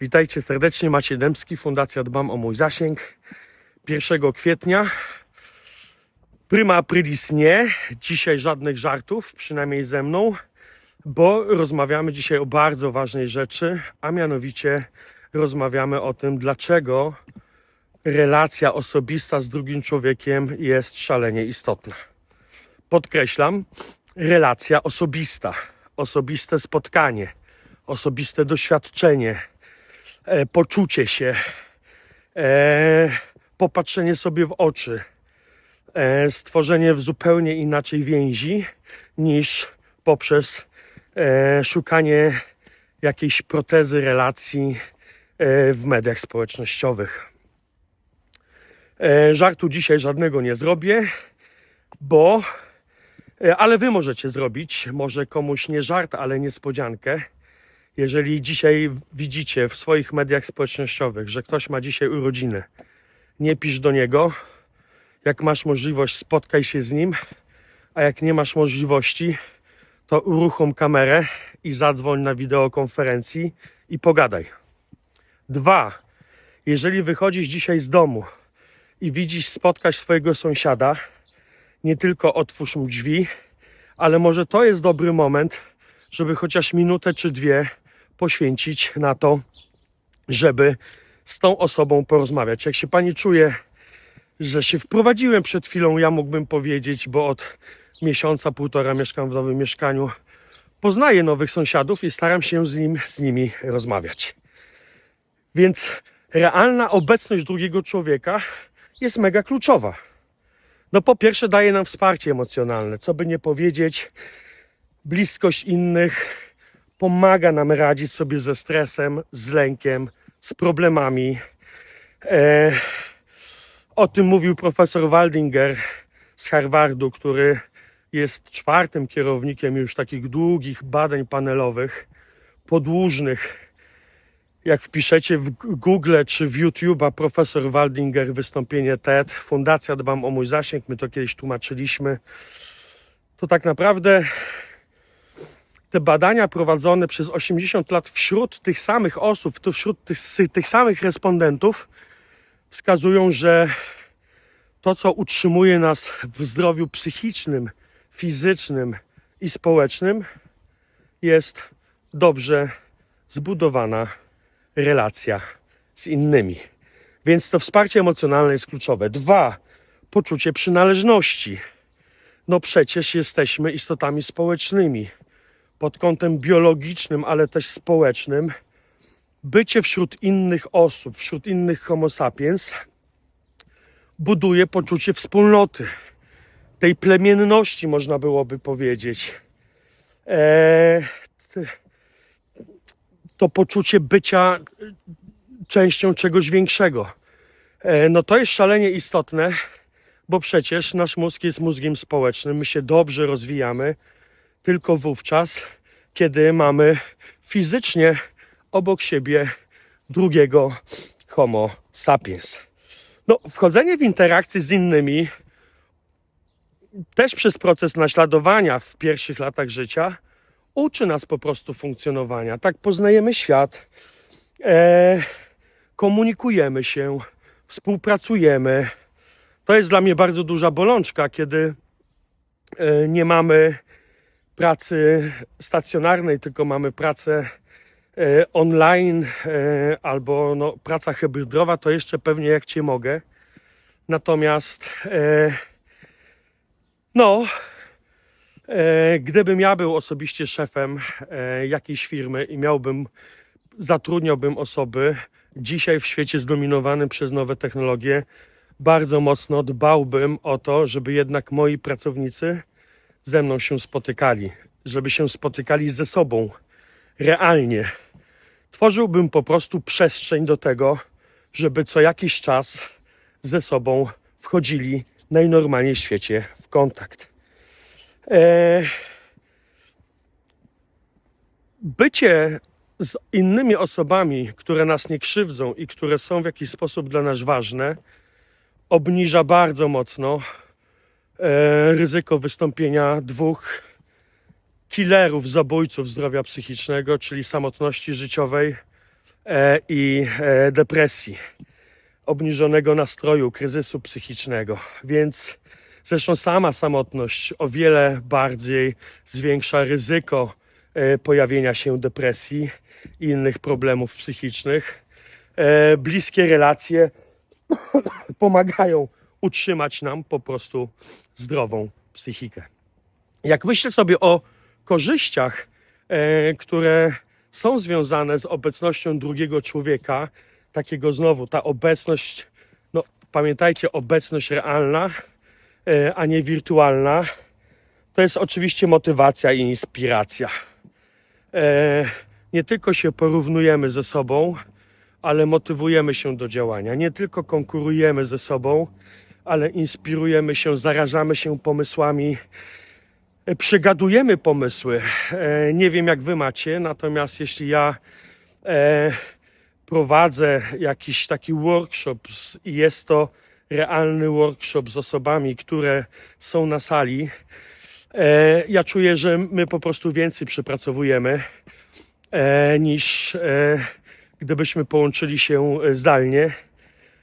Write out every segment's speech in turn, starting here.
Witajcie serdecznie, Maciej Dębski, Fundacja Dbam o mój zasięg. 1 kwietnia. Prima aprilis nie, dzisiaj żadnych żartów, przynajmniej ze mną, bo rozmawiamy dzisiaj o bardzo ważnej rzeczy, a mianowicie rozmawiamy o tym, dlaczego relacja osobista z drugim człowiekiem jest szalenie istotna. Podkreślam, relacja osobista, osobiste spotkanie, osobiste doświadczenie, poczucie się, e, popatrzenie sobie w oczy, e, stworzenie w zupełnie inaczej więzi niż poprzez e, szukanie jakiejś protezy relacji e, w mediach społecznościowych. E, żartu dzisiaj żadnego nie zrobię, bo e, ale wy możecie zrobić, może komuś nie żart, ale niespodziankę. Jeżeli dzisiaj widzicie w swoich mediach społecznościowych, że ktoś ma dzisiaj urodziny, nie pisz do niego. Jak masz możliwość, spotkaj się z nim, a jak nie masz możliwości, to uruchom kamerę i zadzwoń na wideokonferencji i pogadaj. Dwa, jeżeli wychodzisz dzisiaj z domu i widzisz spotkać swojego sąsiada, nie tylko otwórz mu drzwi, ale może to jest dobry moment, żeby chociaż minutę czy dwie poświęcić na to, żeby z tą osobą porozmawiać. Jak się pani czuje, że się wprowadziłem przed chwilą, ja mógłbym powiedzieć, bo od miesiąca, półtora mieszkam w nowym mieszkaniu, poznaję nowych sąsiadów i staram się z, nim, z nimi rozmawiać. Więc realna obecność drugiego człowieka jest mega kluczowa. No po pierwsze daje nam wsparcie emocjonalne, co by nie powiedzieć, bliskość innych pomaga nam radzić sobie ze stresem, z lękiem, z problemami. E, o tym mówił profesor Waldinger z Harvardu, który jest czwartym kierownikiem już takich długich badań panelowych, podłużnych. Jak wpiszecie w Google czy w YouTube'a profesor Waldinger wystąpienie TED, Fundacja Dbam o mój zasięg, my to kiedyś tłumaczyliśmy, to tak naprawdę te badania prowadzone przez 80 lat wśród tych samych osób, wśród tych, tych samych respondentów wskazują, że to, co utrzymuje nas w zdrowiu psychicznym, fizycznym i społecznym, jest dobrze zbudowana relacja z innymi. Więc to wsparcie emocjonalne jest kluczowe. Dwa, poczucie przynależności. No przecież jesteśmy istotami społecznymi pod kątem biologicznym, ale też społecznym, bycie wśród innych osób, wśród innych Homo sapiens, buduje poczucie wspólnoty, tej plemienności, można byłoby powiedzieć. Eee, to poczucie bycia częścią czegoś większego. E, no to jest szalenie istotne, bo przecież nasz mózg jest mózgiem społecznym, my się dobrze rozwijamy, tylko wówczas, kiedy mamy fizycznie obok siebie drugiego Homo sapiens. No, wchodzenie w interakcję z innymi, też przez proces naśladowania w pierwszych latach życia, uczy nas po prostu funkcjonowania. Tak poznajemy świat, e, komunikujemy się, współpracujemy. To jest dla mnie bardzo duża bolączka, kiedy e, nie mamy pracy stacjonarnej, tylko mamy pracę e, online e, albo no, praca hybrydowa, to jeszcze pewnie jak cię mogę. Natomiast e, no, gdybym ja był osobiście szefem jakiejś firmy i miałbym, zatrudniałbym osoby dzisiaj w świecie zdominowanym przez nowe technologie, bardzo mocno dbałbym o to, żeby jednak moi pracownicy ze mną się spotykali, żeby się spotykali ze sobą realnie. Tworzyłbym po prostu przestrzeń do tego, żeby co jakiś czas ze sobą wchodzili najnormalniej w świecie w kontakt. Eee, bycie z innymi osobami, które nas nie krzywdzą i które są w jakiś sposób dla nas ważne, obniża bardzo mocno ryzyko wystąpienia dwóch killerów, zabójców zdrowia psychicznego, czyli samotności życiowej e, i e, depresji, obniżonego nastroju, kryzysu psychicznego. Więc zresztą sama samotność o wiele bardziej zwiększa ryzyko e, pojawienia się depresji i innych problemów psychicznych. E, Bliskie relacje pomagają utrzymać nam po prostu zdrową psychikę. Jak myślę sobie o korzyściach, e, które są związane z obecnością drugiego człowieka, takiego znowu, ta obecność, no pamiętajcie, obecność realna, e, a nie wirtualna, to jest oczywiście motywacja i inspiracja. E, nie tylko się porównujemy ze sobą, ale motywujemy się do działania. Nie tylko konkurujemy ze sobą, ale inspirujemy się, zarażamy się pomysłami, e, przegadujemy pomysły. E, Nie wiem, jak wy macie, natomiast jeśli ja e, prowadzę jakiś taki workshop i jest to realny workshop z osobami, które są na sali, ja czuję, że my po prostu więcej przepracowujemy niż gdybyśmy połączyli się zdalnie,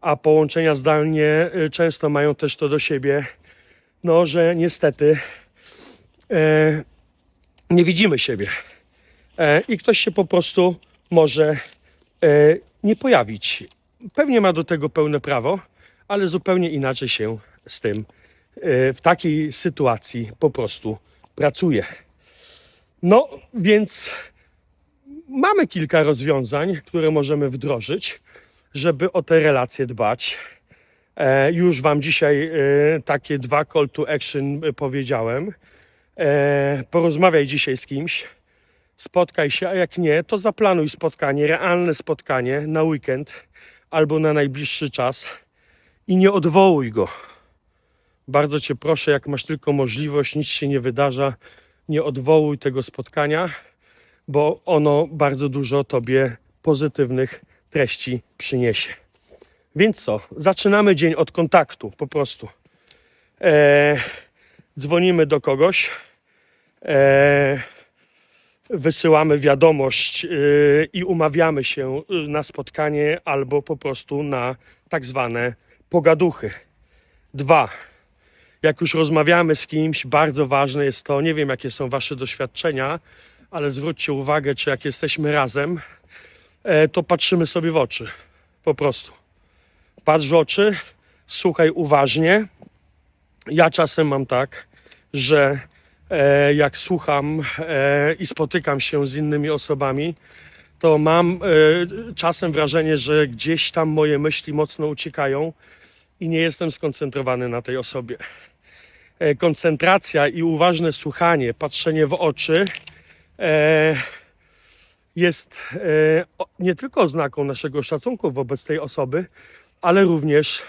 a połączenia zdalnie e, często mają też to do siebie, no, że niestety e, nie widzimy siebie e, i ktoś się po prostu może e, nie pojawić. Pewnie ma do tego pełne prawo, ale zupełnie inaczej się z tym e, w takiej sytuacji po prostu pracuje. No więc mamy kilka rozwiązań, które możemy wdrożyć, żeby o te relacje dbać. E, już Wam dzisiaj e, takie dwa call to action e, powiedziałem. Porozmawiaj dzisiaj z kimś, spotkaj się, a jak nie, to zaplanuj spotkanie, realne spotkanie na weekend albo na najbliższy czas i nie odwołuj go. Bardzo Cię proszę, jak masz tylko możliwość, nic się nie wydarza, nie odwołuj tego spotkania bo ono bardzo dużo Tobie pozytywnych treści przyniesie. Więc co? Zaczynamy dzień od kontaktu, po prostu. E, dzwonimy do kogoś, e, wysyłamy wiadomość e, i umawiamy się na spotkanie albo po prostu na tak zwane pogaduchy. Dwa. Jak już rozmawiamy z kimś, bardzo ważne jest to, nie wiem jakie są Wasze doświadczenia, ale zwróćcie uwagę, czy jak jesteśmy razem, e, to patrzymy sobie w oczy. Po prostu. Patrz w oczy, słuchaj uważnie. Ja czasem mam tak, że e, jak słucham e, i spotykam się z innymi osobami, to mam e, czasem wrażenie, że gdzieś tam moje myśli mocno uciekają i nie jestem skoncentrowany na tej osobie. E, koncentracja i uważne słuchanie, patrzenie w oczy e, jest e, nie tylko oznaką naszego szacunku wobec tej osoby, ale również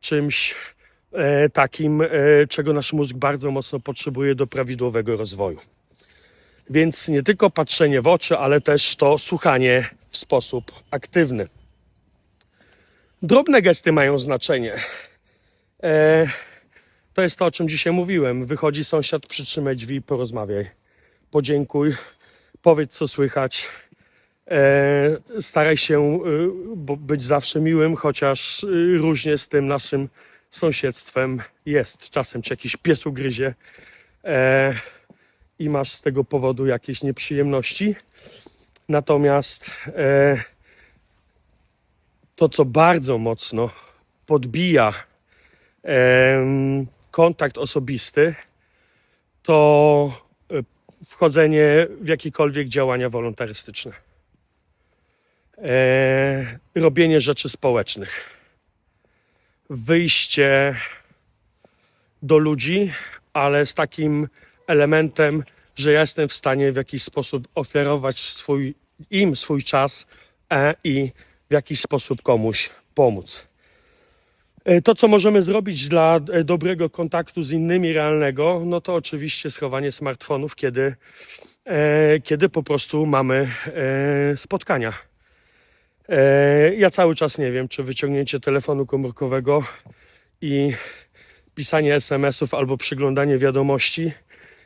czymś e, takim, e, czego nasz mózg bardzo mocno potrzebuje do prawidłowego rozwoju. Więc nie tylko patrzenie w oczy, ale też to słuchanie w sposób aktywny. Drobne gesty mają znaczenie. To jest to, o czym dzisiaj mówiłem. Wychodzi sąsiad, przytrzymaj drzwi porozmawiaj podziękuj, powiedz co słychać. E, staraj się e, być zawsze miłym, chociaż e, różnie z tym naszym sąsiedztwem jest. Czasem cię jakiś pies ugryzie i masz z tego powodu jakieś nieprzyjemności. Natomiast to, co bardzo mocno podbija kontakt osobisty, to wchodzenie w jakiekolwiek działania wolontarystyczne. E, robienie rzeczy społecznych. Wyjście do ludzi, ale z takim elementem, że ja jestem w stanie w jakiś sposób ofiarować swój, im swój czas e, i w jakiś sposób komuś pomóc. E, To, co możemy zrobić dla dobrego kontaktu z innymi realnego, no to oczywiście schowanie smartfonów, kiedy, kiedy po prostu mamy spotkania. E, ja cały czas nie wiem, czy wyciągnięcie telefonu komórkowego i pisanie SMS-ów albo przyglądanie wiadomości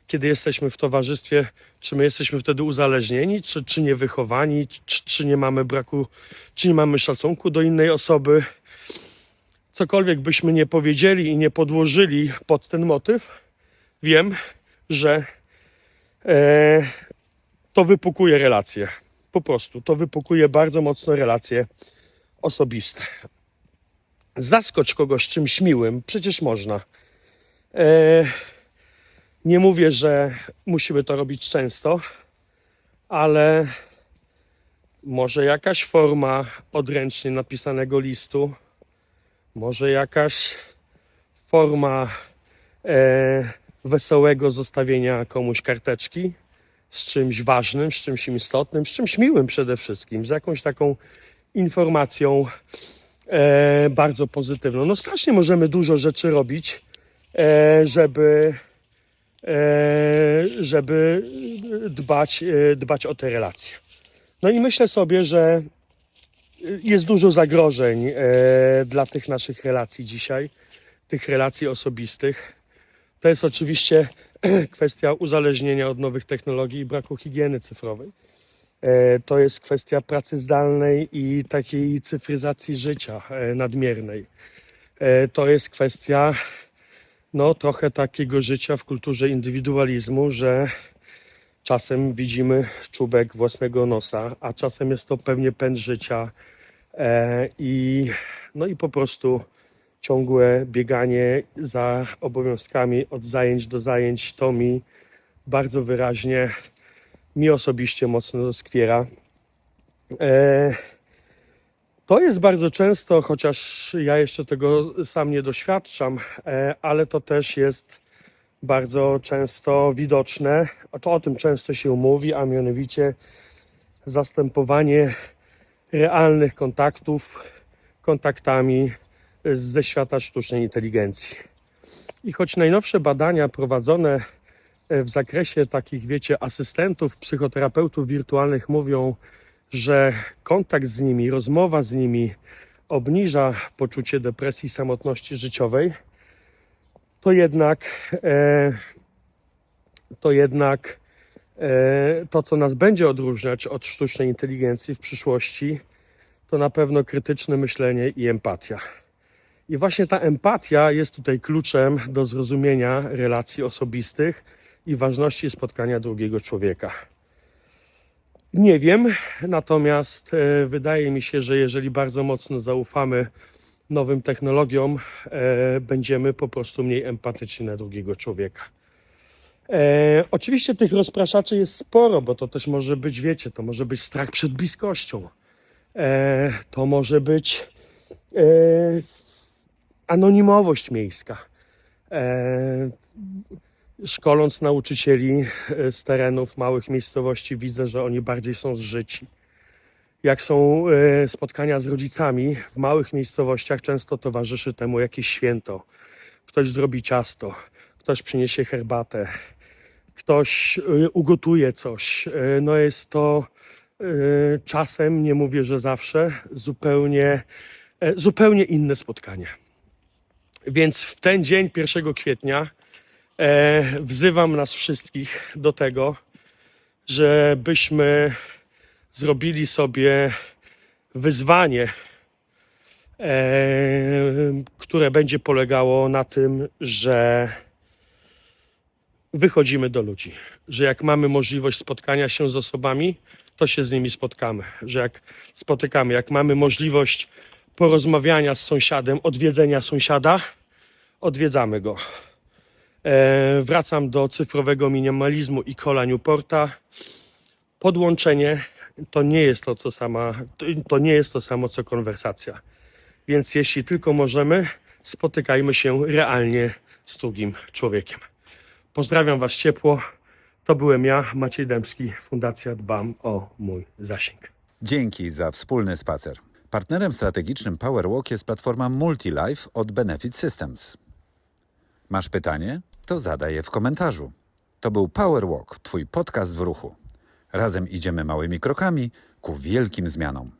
kiedy jesteśmy w towarzystwie, czy my jesteśmy wtedy uzależnieni, czy, czy nie wychowani, czy, czy nie mamy braku, czy nie mamy szacunku do innej osoby. Cokolwiek byśmy nie powiedzieli i nie podłożyli pod ten motyw, wiem, że e, to wypukuje relacje. Po prostu to wypukuje bardzo mocno relacje osobiste. Zaskocz kogoś czymś miłym, przecież można. E, nie mówię, że musimy to robić często, ale może jakaś forma odręcznie napisanego listu, może jakaś forma e, wesołego zostawienia komuś karteczki z czymś ważnym, z czymś istotnym, z czymś miłym przede wszystkim, z jakąś taką informacją e, bardzo pozytywną. No strasznie możemy dużo rzeczy robić, e, żeby, e, żeby dbać, e, dbać o te relacje. No i myślę sobie, że jest dużo zagrożeń e, dla tych naszych relacji dzisiaj, tych relacji osobistych. To jest oczywiście kwestia uzależnienia od nowych technologii i braku higieny cyfrowej. E, To jest kwestia pracy zdalnej i takiej cyfryzacji życia e, nadmiernej. E, To jest kwestia no, trochę takiego życia w kulturze indywidualizmu, że czasem widzimy czubek własnego nosa, a czasem jest to pewnie pęd życia i, no i po prostu ciągłe bieganie za obowiązkami od zajęć do zajęć. To mi bardzo wyraźnie, mi osobiście mocno doskwiera. E, to jest bardzo często, chociaż ja jeszcze tego sam nie doświadczam, e, ale to też jest bardzo często widoczne. To o tym często się mówi, a mianowicie zastępowanie realnych kontaktów kontaktami ze świata sztucznej inteligencji. I choć najnowsze badania prowadzone e, w zakresie takich, wiecie, asystentów, psychoterapeutów wirtualnych mówią, że kontakt z nimi, rozmowa z nimi obniża poczucie depresji, samotności życiowej, to jednak, e, to jednak e, to, co nas będzie odróżniać od sztucznej inteligencji w przyszłości, to na pewno krytyczne myślenie i empatia. I właśnie ta empatia jest tutaj kluczem do zrozumienia relacji osobistych i ważności spotkania drugiego człowieka. Nie wiem, natomiast e, wydaje mi się, że jeżeli bardzo mocno zaufamy nowym technologiom, e, będziemy po prostu mniej empatyczni na drugiego człowieka. E, oczywiście tych rozpraszaczy jest sporo, bo to też może być, wiecie, to może być strach przed bliskością. E, to może być e, anonimowość miejska. E, szkoląc nauczycieli e, z terenów małych miejscowości, widzę, że oni bardziej są zżyci. Jak są e, spotkania z rodzicami w małych miejscowościach, często towarzyszy temu jakieś święto. Ktoś zrobi ciasto, ktoś przyniesie herbatę, ktoś e, ugotuje coś. No jest to czasem, nie mówię, że zawsze, zupełnie, zupełnie inne spotkanie. Więc w ten dzień, 1 kwietnia, e, wzywam nas wszystkich do tego, żebyśmy zrobili sobie wyzwanie, e, które będzie polegało na tym, że wychodzimy do ludzi. Że jak mamy możliwość spotkania się z osobami, to się z nimi spotkamy. Że jak spotykamy, jak mamy możliwość porozmawiania z sąsiadem, odwiedzenia sąsiada, odwiedzamy go. E, wracam do cyfrowego minimalizmu i kola Newporta. Podłączenie to nie jest to, co sama, to, to nie jest to samo, co konwersacja. Więc jeśli tylko możemy, spotykajmy się realnie z drugim człowiekiem. Pozdrawiam Was ciepło. To byłem ja, Maciej Dębski, Fundacja Dbam o mój zasięg. Dzięki za wspólny spacer. Partnerem strategicznym PowerWalk jest platforma MultiLife od Benefit Systems. Masz pytanie? To zadaj je w komentarzu. To był PowerWalk, Twój podcast w ruchu. Razem idziemy małymi krokami ku wielkim zmianom.